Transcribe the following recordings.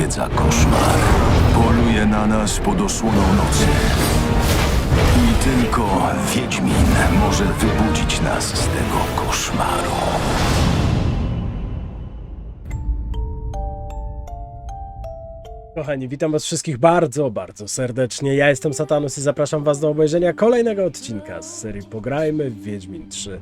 odwiedza koszmar. Poluje na nas pod osłoną nocy. I tylko Wiedźmin może wybudzić nas z tego koszmaru. Kochani, witam was wszystkich bardzo, bardzo serdecznie. Ja jestem Satanus i zapraszam was do obejrzenia kolejnego odcinka z serii Pograjmy w Wiedźmin 3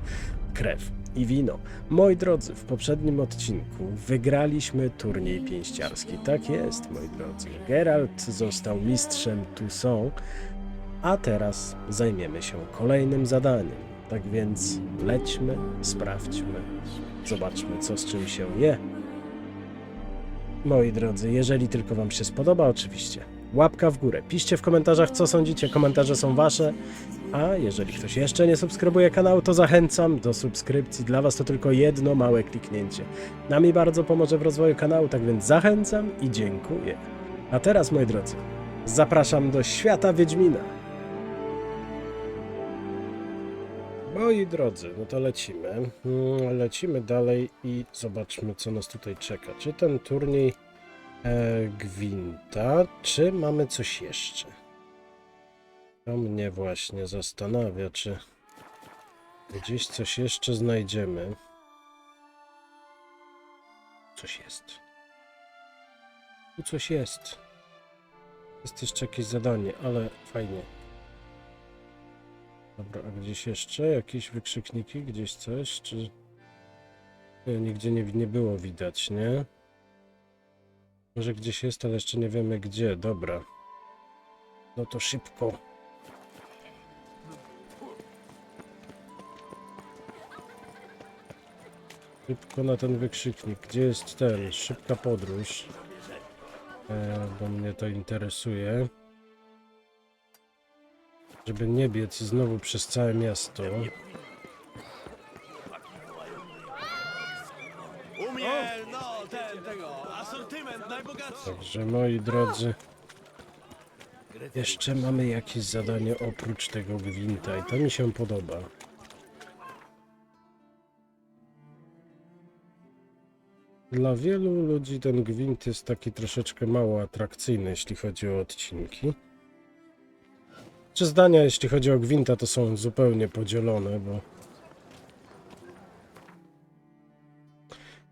Krew i Wino. Moi drodzy, w poprzednim odcinku wygraliśmy turniej pięściarski. Tak jest, moi drodzy. Geralt został mistrzem Toussaint, a teraz zajmiemy się kolejnym zadaniem. Tak więc lećmy, sprawdźmy, zobaczmy co z czym się je. Moi drodzy, jeżeli tylko Wam się spodoba, oczywiście. Łapka w górę. Piszcie w komentarzach, co sądzicie. Komentarze są Wasze. A jeżeli ktoś jeszcze nie subskrybuje kanału, to zachęcam do subskrypcji. Dla Was to tylko jedno małe kliknięcie. Nami bardzo pomoże w rozwoju kanału, tak więc zachęcam i dziękuję. A teraz, moi drodzy, zapraszam do świata Wiedźmina. Moi drodzy, no to lecimy. Mm, Lecimy dalej i zobaczmy, co nas tutaj czeka. Czy ten turniej e, Gwinta, czy mamy coś jeszcze? To mnie właśnie zastanawia, czy gdzieś coś jeszcze znajdziemy. Coś jest. Tu coś jest. Jest jeszcze jakieś zadanie, ale fajnie. Dobra, a gdzieś jeszcze jakieś wykrzykniki, gdzieś coś, czy nie, nigdzie nie, nie było widać, nie? Może gdzieś jest, ale jeszcze nie wiemy gdzie, dobra. No to szybko. Szybko na ten wykrzyknik. Gdzie jest ten? Szybka podróż. E, bo mnie to interesuje. Żeby nie biec znowu przez całe miasto. No. Także moi drodzy, jeszcze mamy jakieś zadanie oprócz tego gwinta i to mi się podoba. Dla wielu ludzi ten gwint jest taki troszeczkę mało atrakcyjny, jeśli chodzi o odcinki. Czy zdania, jeśli chodzi o gwinta, to są zupełnie podzielone, bo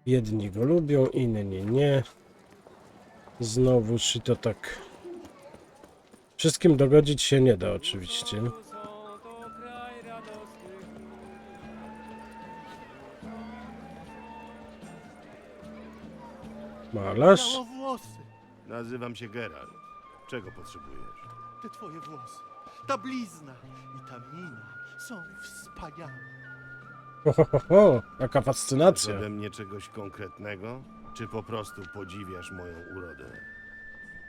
jedni go lubią, inni nie. Znowuż i to tak. Wszystkim dogodzić się nie da, oczywiście. Malarz? Włosy. Nazywam się Geralt. Czego potrzebujesz? Te twoje włosy, ta blizna i ta mina są wspaniałe. Ho, ho, ho, ho, jaka Chcesz fascynacja. ode mnie czegoś konkretnego? Czy po prostu podziwiasz moją urodę?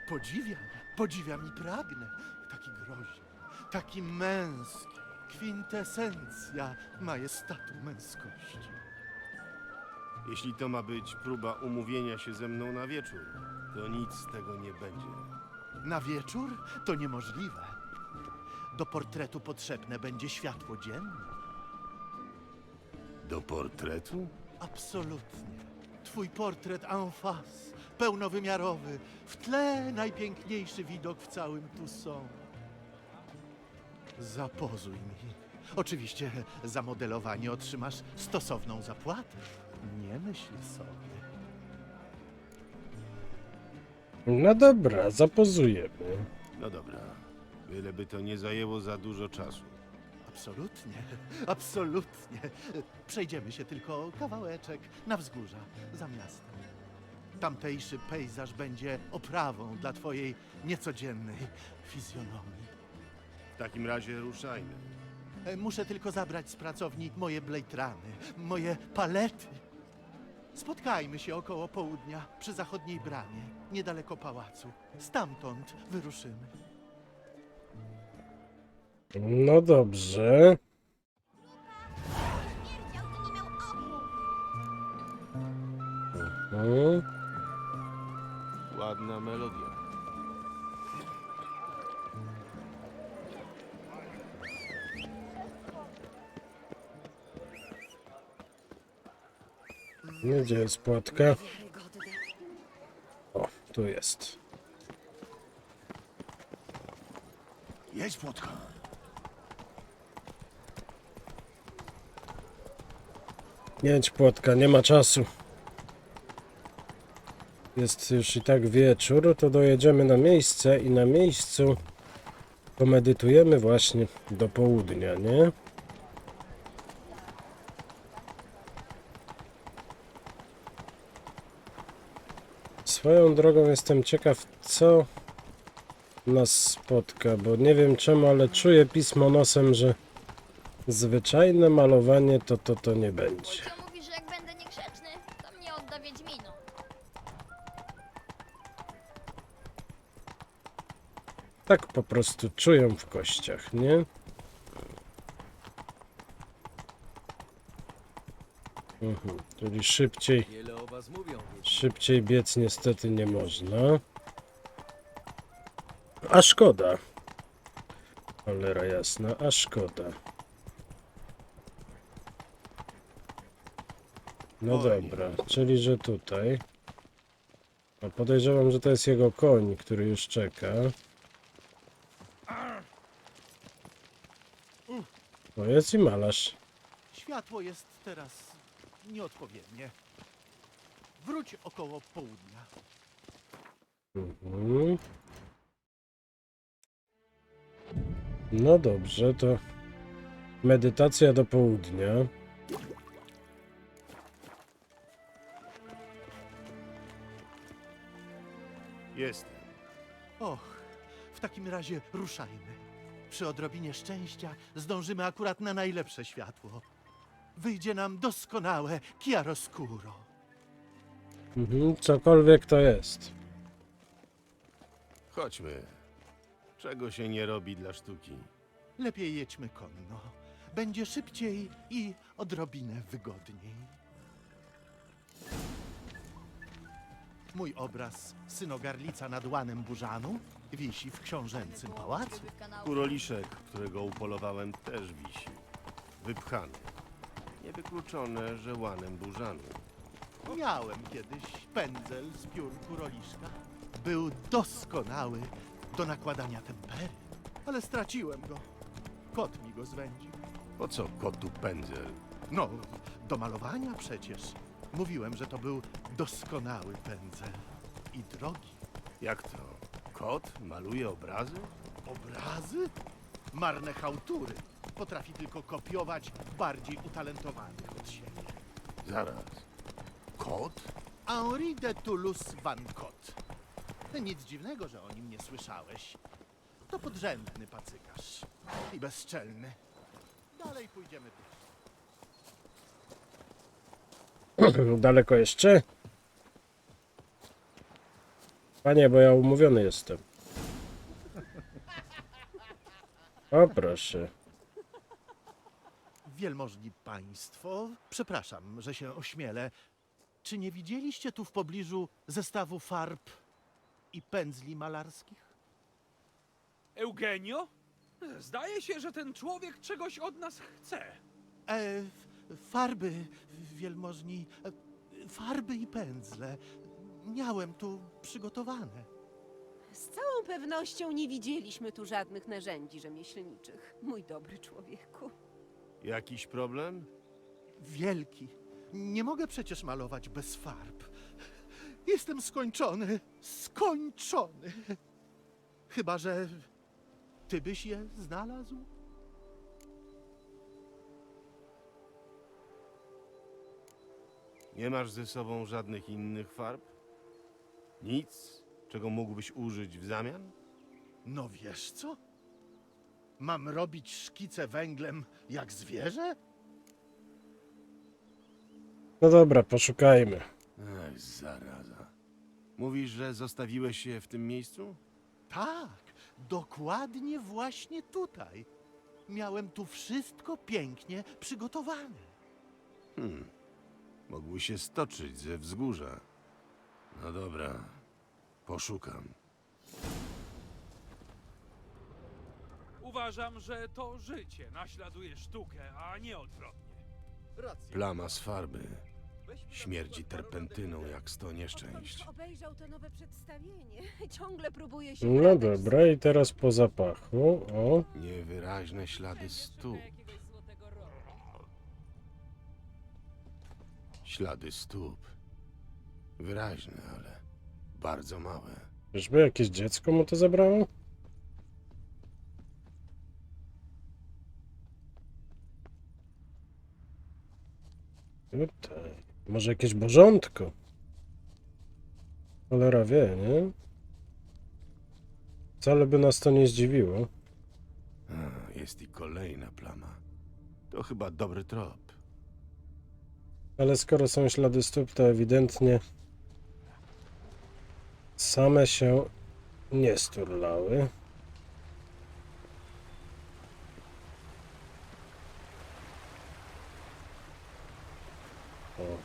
Podziwiam, podziwiam i pragnę. Taki groźny, taki męski. Kwintesencja majestatu męskości. Jeśli to ma być próba umówienia się ze mną na wieczór, to nic z tego nie będzie. Na wieczór to niemożliwe. Do portretu potrzebne będzie światło dzienne. Do portretu? Absolutnie. Twój portret en face, pełnowymiarowy, w tle najpiękniejszy widok w całym Toussaint. Zapozuj mi. Oczywiście za modelowanie otrzymasz stosowną zapłatę. Nie myśl sobie. No dobra, zapozujemy. No dobra. Byleby to nie zajęło za dużo czasu. Absolutnie, absolutnie. Przejdziemy się tylko kawałeczek na wzgórza, za miastem. Tamtejszy pejzaż będzie oprawą dla twojej niecodziennej fizjonomii. W takim razie ruszajmy. E, Muszę tylko zabrać z pracowni moje blejtrany, moje palety. Spotkajmy się około południa przy zachodniej bramie, niedaleko pałacu. Stamtąd wyruszymy. No dobrze. Jest płatka? O, Tu jest. Jedź, płotka. Jedź płotka, nie ma czasu. Jest już i tak wieczór, to dojedziemy na miejsce i na miejscu pomedytujemy właśnie do południa, nie? Swoją drogą jestem ciekaw, co nas spotka, bo nie wiem czemu, ale czuję pismo nosem, że zwyczajne malowanie to to to nie będzie. Mówi, że jak będę niegrzeczny, to mnie odda Wiedźminom. Tak po prostu czują w kościach, nie? Mhm, czyli szybciej. Szybciej biec niestety nie można. A szkoda. Cholera jasna, a szkoda. No dobra, czyli że tutaj. A podejrzewam, że to jest jego koń, który już czeka. To jest i malarz. Światło jest teraz nieodpowiednie. Wróć około południa. Mhm. No dobrze, to medytacja do południa. Jestem. Och, w takim razie ruszajmy. Przy odrobinie szczęścia zdążymy akurat na najlepsze światło. Wyjdzie nam doskonałe chiaroscuro. Mhm, cokolwiek to jest. Chodźmy. Czego się nie robi dla sztuki? Lepiej jedźmy konno. Będzie szybciej i odrobinę wygodniej. Mój obraz synogarlica nad łanem burzanu wisi w książęcym pałacu. Kuroliszek, którego upolowałem, też wisi. Wypchany. Niewykluczone, że łanem burzanu. Miałem kiedyś pędzel z piór kuroliszka. Był doskonały do nakładania tempery, ale straciłem go. Kot mi go zwędził. Po co kotu pędzel? No, do malowania przecież. Mówiłem, że to był doskonały pędzel. I drogi. Jak to? Kot maluje obrazy? Obrazy? Marne chałtury. Potrafi tylko kopiować bardziej utalentowanych od siebie. Zaraz. Kot? Henri de Toulouse Van Cott. Nic dziwnego, że o nim nie słyszałeś. To podrzędny pacykarz. I bezczelny. Dalej pójdziemy. Daleko jeszcze? Panie, bo ja umówiony jestem. O proszę. Wielmożni państwo, przepraszam, że się ośmielę. Czy nie widzieliście tu w pobliżu zestawu farb i pędzli malarskich? Eugenio? Zdaje się, że ten człowiek czegoś od nas chce. E, f- farby, wielmożni, e, farby i pędzle. Miałem tu przygotowane. Z całą pewnością nie widzieliśmy tu żadnych narzędzi rzemieślniczych, mój dobry człowieku. Jakiś problem? Wielki. Nie mogę przecież malować bez farb. Jestem skończony. Skończony. Chyba, że ty byś je znalazł? Nie masz ze sobą żadnych innych farb? Nic, czego mógłbyś użyć w zamian? No wiesz co? Mam robić szkice węglem jak zwierzę? No dobra, poszukajmy. Ej, zaraza. Mówisz, że zostawiłeś się w tym miejscu? Tak, dokładnie właśnie tutaj. Miałem tu wszystko pięknie przygotowane. Hmm. Mógłby się stoczyć ze wzgórza. No dobra, poszukam. Uważam, że to życie naśladuje sztukę, a nie odwrotnie. Racja. Plama z farby. Śmierdzi terpentyną jak sto nieszczęść. Odkąd obejrzał to nowe przedstawienie, ciągle próbuje się No dobra, i teraz po zapachu. O, Niewyraźne ślady stóp. Ślady stóp. Wyraźne, ale bardzo małe. czyżby jakieś dziecko mu to zabrało? Tutaj. Może jakieś bożątko? Cholera wie, nie? Wcale by nas to nie zdziwiło. A, jest i kolejna plama. To chyba dobry trop. Ale skoro są ślady stóp, to ewidentnie same się nie sturlały.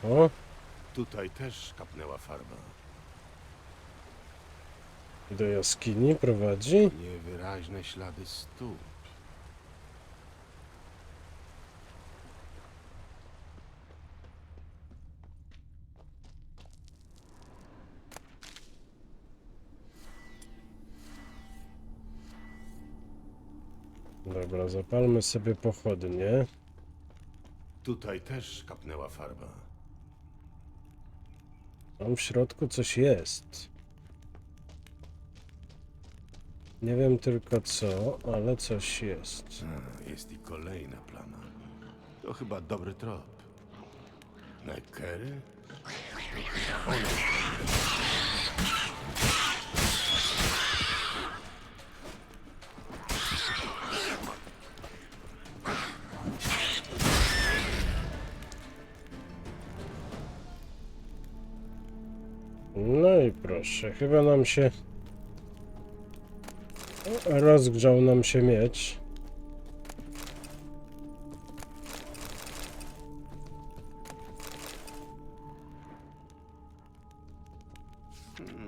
Oho, Tutaj też kapnęła farba. do jaskini prowadzi. Niewyraźne ślady stóp. Dobra, zapalmy sobie pochodnie. Tutaj też kapnęła farba. Tam w środku coś jest. Nie wiem tylko co, ale coś jest. Jest i kolejna plama. To chyba dobry trop. Nekery? No i proszę, chyba nam się rozgrzał nam się miecz.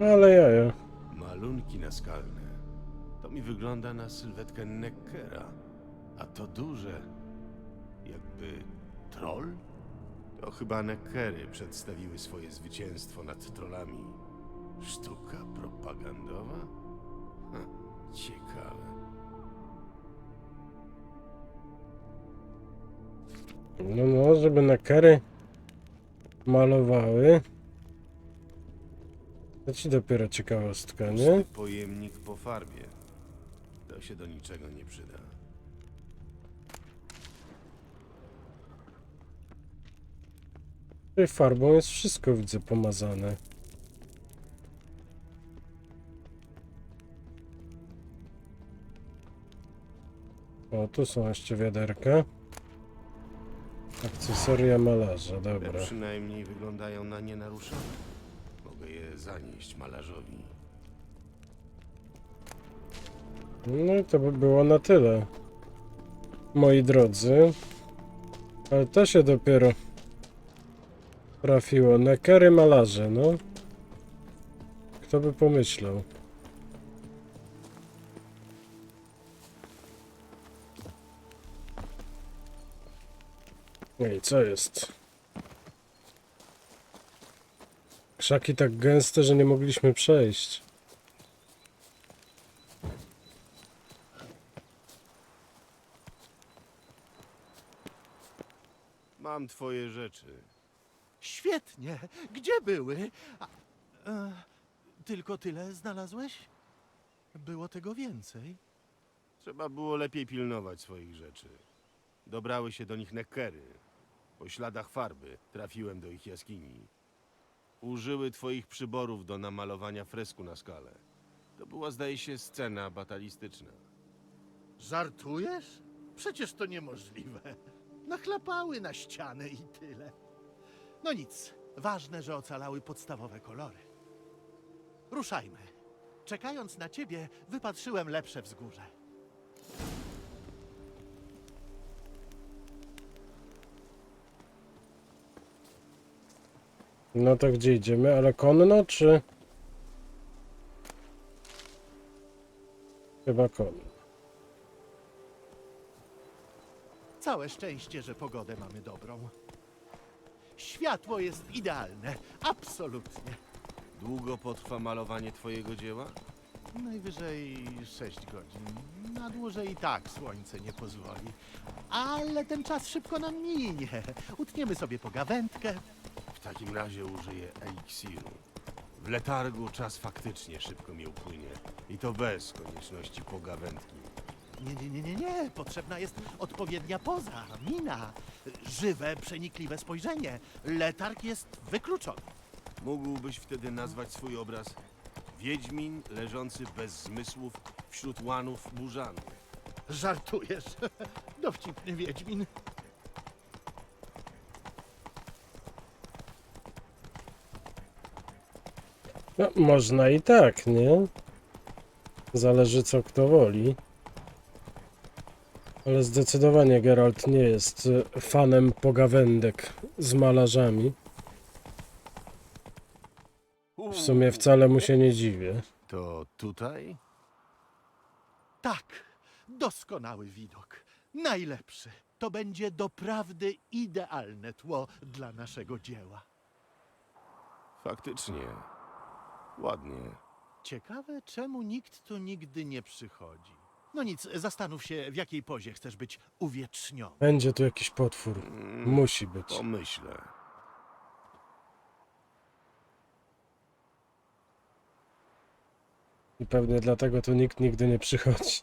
Ale jaja. Malunki naskalne. To mi wygląda na sylwetkę Neckera. A to duże. Jakby troll? To chyba Neckery przedstawiły swoje zwycięstwo nad trollami. Sztuka propagandowa? Ha, ciekawe. No, no, żeby na kary malowały. To ci dopiero ciekawostka, nie? Pusty pojemnik po farbie. To się do niczego nie przyda. Tutaj farbą jest wszystko, widzę, pomazane. O, tu są jeszcze wiaderka. Akcesoria malarza, Te dobra. przynajmniej wyglądają na nienaruszone. Mogę je zanieść malarzowi. No i to by było na tyle. Moi drodzy. Ale to się dopiero trafiło. Nekery malarze, no. Kto by pomyślał? Ej, co jest? Krzaki tak gęste, że nie mogliśmy przejść. Mam twoje rzeczy. Świetnie. Gdzie były? A, e, tylko tyle znalazłeś? Było tego więcej. Trzeba było lepiej pilnować swoich rzeczy. Dobrały się do nich Neckery. Po śladach farby trafiłem do ich jaskini. Użyły twoich przyborów do namalowania fresku na skalę. To była, zdaje się, scena batalistyczna. Żartujesz? Przecież to niemożliwe. Nachlapały na ścianę i tyle. No nic. Ważne, że ocalały podstawowe kolory. Ruszajmy. Czekając na ciebie, wypatrzyłem lepsze wzgórze. No to gdzie idziemy? Ale konno czy... Chyba konno. Całe szczęście, że pogodę mamy dobrą. Światło jest idealne. Absolutnie. Długo potrwa malowanie twojego dzieła? Najwyżej 6 godzin. Na dłużej i tak słońce nie pozwoli. Ale ten czas szybko nam minie. Utniemy sobie pogawędkę. W takim razie użyję eliksiru. W letargu czas faktycznie szybko mi upłynie. I to bez konieczności pogawędki. Nie, nie, nie, nie, nie. Potrzebna jest odpowiednia poza, mina. Żywe, przenikliwe spojrzenie. Letarg jest wykluczony. Mógłbyś wtedy nazwać swój obraz Wiedźmin leżący bez zmysłów wśród łanów burzanu. Żartujesz. Dowcipny Wiedźmin. No, można i tak, nie? Zależy co kto woli. Ale zdecydowanie Geralt nie jest e, fanem pogawędek z malarzami. W sumie wcale mu się nie dziwię. To tutaj? Tak, doskonały widok. Najlepszy. To będzie doprawdy idealne tło dla naszego dzieła. Faktycznie. Ładnie. Ciekawe, czemu nikt tu nigdy nie przychodzi. No nic, zastanów się, w jakiej pozie chcesz być uwieczniony. Będzie tu jakiś potwór. Mm, Musi być. Pomyślę. I pewnie dlatego tu nikt nigdy nie przychodzi.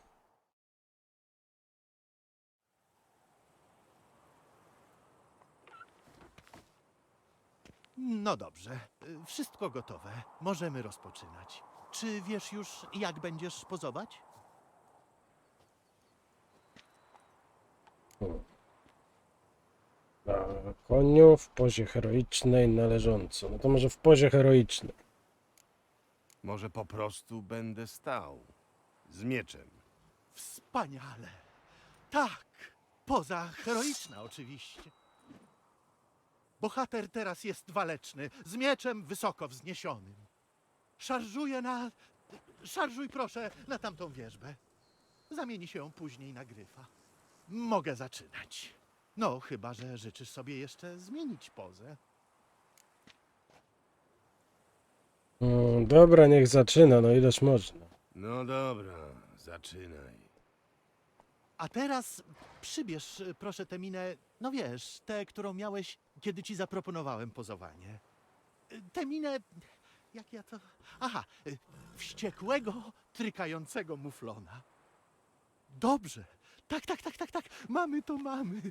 No dobrze, wszystko gotowe. Możemy rozpoczynać. Czy wiesz już, jak będziesz pozować? Na koniu w pozie heroicznej należąco. No to może w pozie heroicznej. Może po prostu będę stał. Z mieczem. Wspaniale. Tak, poza heroiczna oczywiście. Bohater teraz jest waleczny, z mieczem wysoko wzniesionym. Szarżuje na... Szarżuj proszę na tamtą wierzbę. Zamieni się później na gryfa. Mogę zaczynać. No, chyba, że życzysz sobie jeszcze zmienić pozę. Mm, dobra, niech zaczyna, no ileż można. No dobra, zaczynaj. A teraz przybierz, y, proszę, tę minę, no wiesz, tę, którą miałeś, kiedy ci zaproponowałem pozowanie. Y, Tę minę, jak ja to... Aha, y, wściekłego, trykającego muflona. Dobrze. Tak, tak, tak, tak, tak. Mamy to, mamy.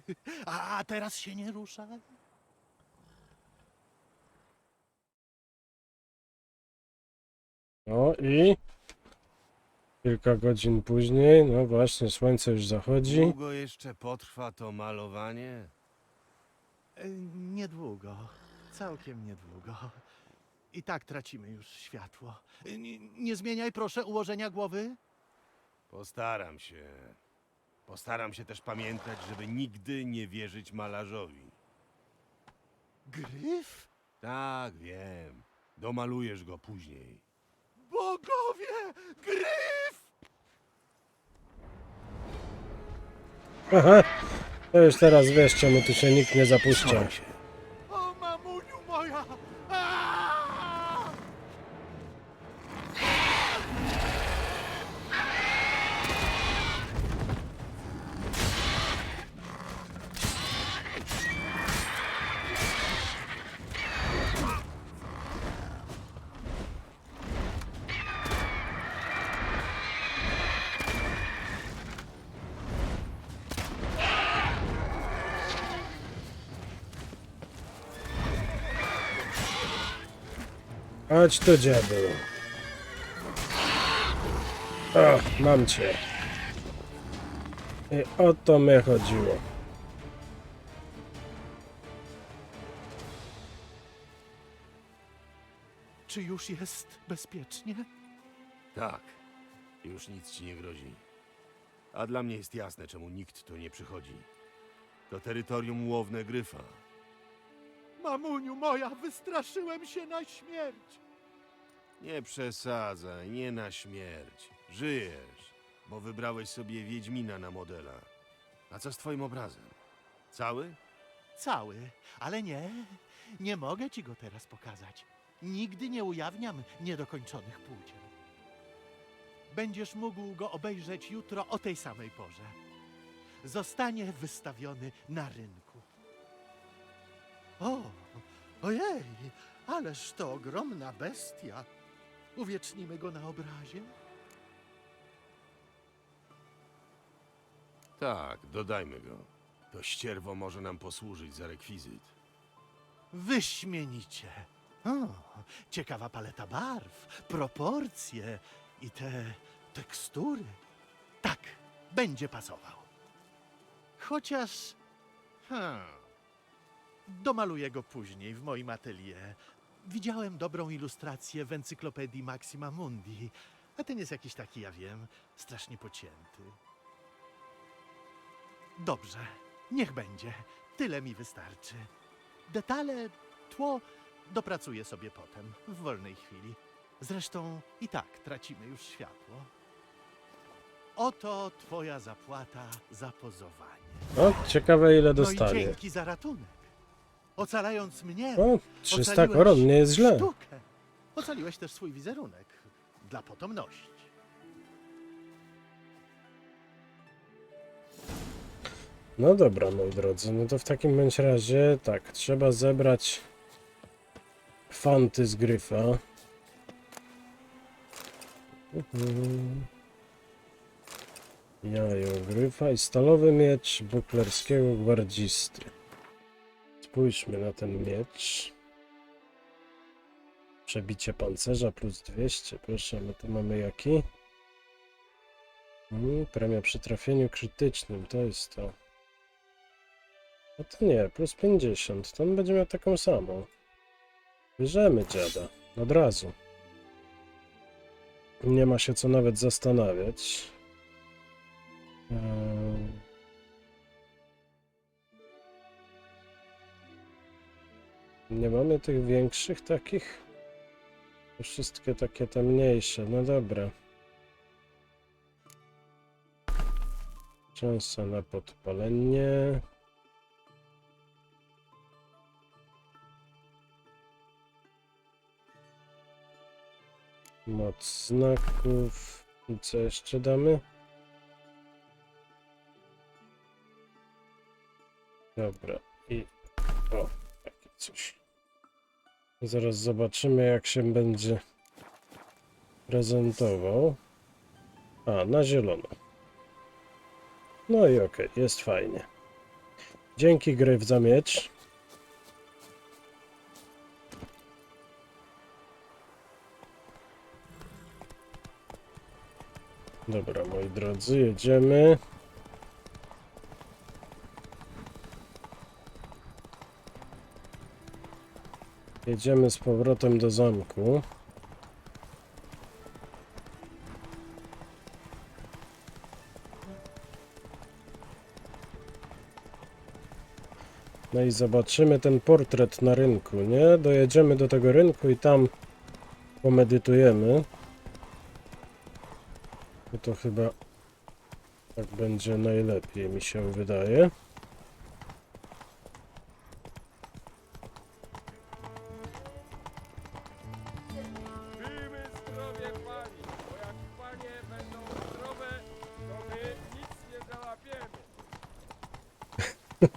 A teraz się nie ruszaj. No i kilka godzin później, no właśnie, słońce już zachodzi. Długo jeszcze potrwa to malowanie? Y, Niedługo. Całkiem niedługo. I tak tracimy już światło. Nie, nie zmieniaj, proszę, ułożenia głowy. Postaram się. Postaram się też pamiętać, żeby nigdy nie wierzyć malarzowi. Gryf? Tak, wiem. Domalujesz go później. Bogowie! Gryf! Aha, to już teraz wiesz, czemu tu się nikt nie zapuszcza. Trzymaj się. Chodź tu, dziadu. O, mam cię. I o to mnie chodziło. Czy już jest bezpiecznie? Tak. Już nic ci nie grozi. A dla mnie jest jasne, czemu nikt tu nie przychodzi. To terytorium łowne gryfa. Mamuniu moja, wystraszyłem się na śmierć. Nie przesadzaj, nie na śmierć. Żyjesz, bo wybrałeś sobie Wiedźmina na modela. A co z twoim obrazem? Cały? Cały, ale nie. Nie mogę ci go teraz pokazać. Nigdy nie ujawniam niedokończonych płócien. Będziesz mógł go obejrzeć jutro o tej samej porze. Zostanie wystawiony na rynku. O, ojej, ależ to ogromna bestia. Uwiecznimy go na obrazie? Tak, dodajmy go. To ścierwo może nam posłużyć za rekwizyt. Wyśmienicie. O, ciekawa paleta barw, proporcje i te tekstury. Tak, będzie pasował. Chociaż. Hmm, domaluję go później w moim atelier. Widziałem dobrą ilustrację w encyklopedii Maxima Mundi, a ten jest jakiś taki, ja wiem, strasznie pocięty. Dobrze, niech będzie. Tyle mi wystarczy. Detale, tło dopracuję sobie potem, w wolnej chwili. Zresztą i tak tracimy już światło. Oto twoja zapłata za pozowanie. O, ciekawe ile No i dostanie. dzięki za ratunek. Ocalając mnie, O, 300 ocaliłeś koron, nie jest źle. Sztukę. Ocaliłeś też swój wizerunek dla potomności. No dobra, moi drodzy, no to w takim bądź razie tak, trzeba zebrać fanty z gryfa. Mhm. Jajo gryfa i stalowy miecz buklerskiego gwardzisty. Spójrzmy na ten miecz. Przebicie pancerza plus 200, proszę, my tu mamy jaki? Mm, premia przy trafieniu krytycznym, to jest to. No to nie, plus 50. To on będzie miał taką samą. Bierzemy dziada. Od razu. Nie ma się co nawet zastanawiać. Ehm. Nie mamy tych większych takich? Wszystkie takie te mniejsze. No dobra. Szansa na podpalenie. Moc znaków. I co jeszcze damy? Dobra. I o, takie coś. Zaraz zobaczymy, jak się będzie prezentował. A, na zielono. No i okej, jest fajnie. Dzięki gryf za miecz. Dobra, moi drodzy, jedziemy. Jedziemy z powrotem do zamku. No i zobaczymy ten portret na rynku, nie? Dojedziemy do tego rynku i tam pomedytujemy. No to chyba tak będzie najlepiej, mi się wydaje.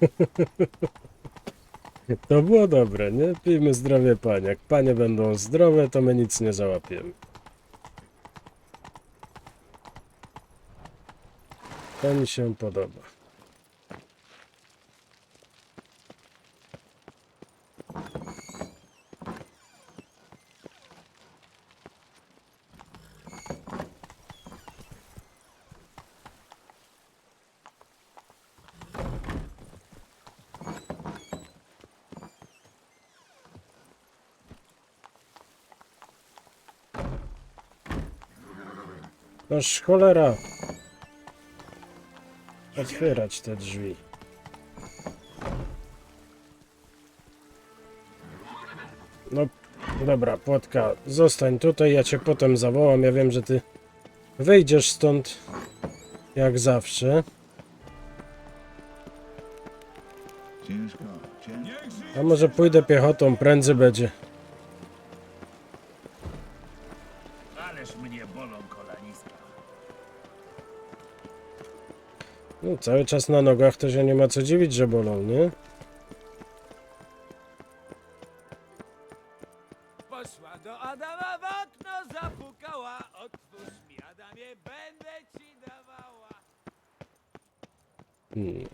To było dobre, nie? Pijmy zdrowie panie. Jak panie będą zdrowe, to my nic nie załapiemy. To mi się podoba. Noż cholera. Otwierać te drzwi. No, dobra, płotka, zostań tutaj, ja cię potem zawołam. Ja wiem, że ty wyjdziesz stąd jak zawsze. A może pójdę piechotą, prędzej będzie. No, cały czas na nogach to się nie ma co dziwić, że bolą, nie? Poszła do Adama w okno, zapukała. Otwórz mi, Adamie, będę ci dawała. Hmm.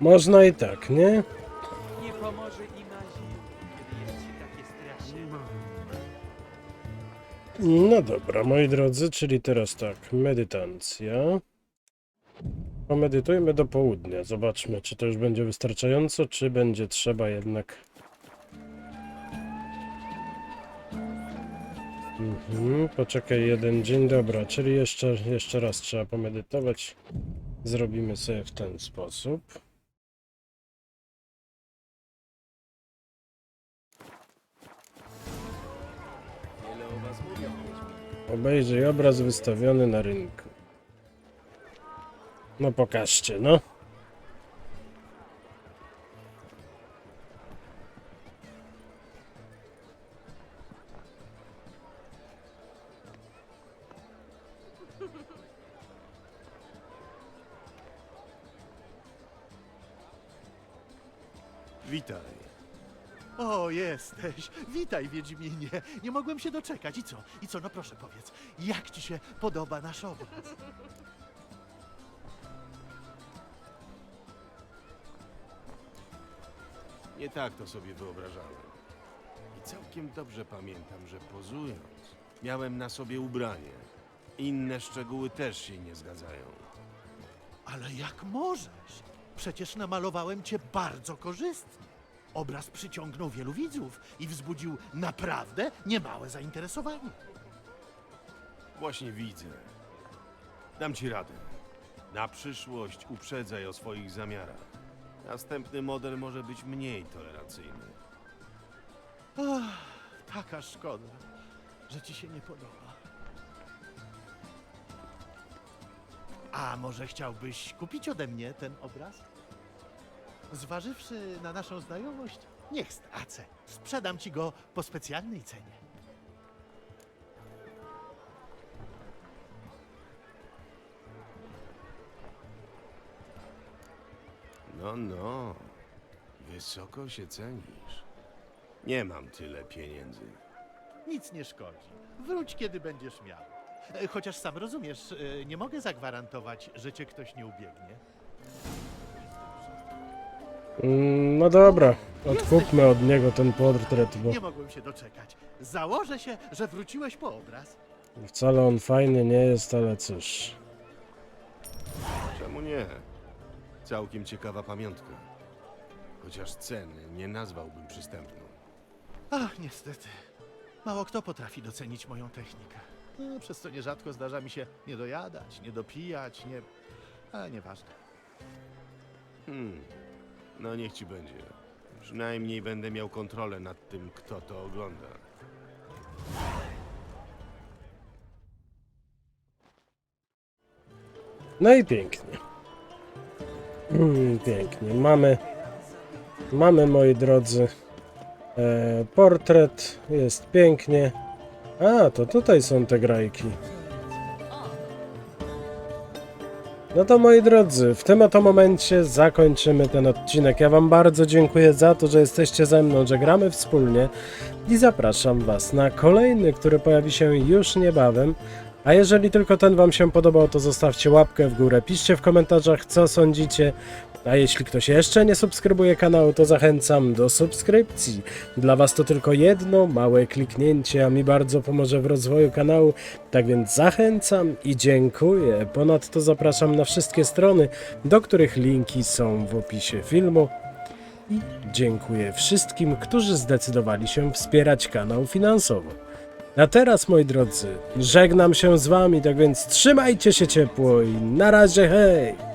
Można i tak, nie? No dobra, moi drodzy, czyli teraz tak, medytacja. Pomedytujmy do południa. Zobaczmy, czy to już będzie wystarczająco, czy będzie trzeba jednak. Mhm, poczekaj jeden dzień, dobra, czyli jeszcze, jeszcze raz trzeba pomedytować. Zrobimy sobie w ten sposób. Obejrzyj obraz wystawiony na rynku. No pokażcie, no. Wiedźminie. Nie mogłem się doczekać. I co? I co? No proszę powiedz, jak ci się podoba nasz obraz? Nie tak to sobie wyobrażałem. I całkiem dobrze pamiętam, że pozując, miałem na sobie ubranie. Inne szczegóły też się nie zgadzają. Ale jak możesz? Przecież namalowałem cię bardzo korzystnie. Obraz przyciągnął wielu widzów i wzbudził naprawdę niemałe zainteresowanie. Właśnie widzę. Dam ci radę. Na przyszłość uprzedzaj o swoich zamiarach. Następny model może być mniej tolerancyjny. Taka szkoda, że ci się nie podoba. A może chciałbyś kupić ode mnie ten obraz? Zważywszy na naszą znajomość, niech stracę. Sprzedam ci go po specjalnej cenie. No, no. Wysoko się cenisz. Nie mam tyle pieniędzy. Nic nie szkodzi. Wróć, kiedy będziesz miał. E, Chociaż sam rozumiesz, e, nie mogę zagwarantować, że cię ktoś nie ubiegnie. Mm, No dobra, odkupmy od niego ten portret, bo Nie mogłem się doczekać. Założę się, że wróciłeś po obraz. wcale on fajny nie jest, ale cóż. Czemu nie? Całkiem ciekawa pamiątka. Chociaż ceny nie nazwałbym przystępną. Ach, niestety. Mało kto potrafi docenić moją technikę. No, przez co nierzadko zdarza mi się nie dojadać, nie dopijać, nie... Ale nieważne. Hmm. No niech ci będzie. Przynajmniej będę miał kontrolę nad tym, kto to ogląda. No i pięknie. Mm, pięknie. Mamy, mamy moi drodzy, e, portret. Jest pięknie. A, to tutaj są te grajki. No to moi drodzy, w tym oto momencie zakończymy ten odcinek. Ja Wam bardzo dziękuję za to, że jesteście ze mną, że gramy wspólnie i zapraszam Was na kolejny, który pojawi się już niebawem. A jeżeli tylko ten Wam się podobał, to zostawcie łapkę w górę, piszcie w komentarzach, co sądzicie. A jeśli ktoś jeszcze nie subskrybuje kanału, to zachęcam do subskrypcji. Dla Was to tylko jedno małe kliknięcie, a mi bardzo pomoże w rozwoju kanału. Tak więc zachęcam i dziękuję. Ponadto zapraszam na wszystkie strony, do których linki są w opisie filmu. I dziękuję wszystkim, którzy zdecydowali się wspierać kanał finansowo. A teraz, moi drodzy, żegnam się z wami, tak więc trzymajcie się ciepło i na razie, hej!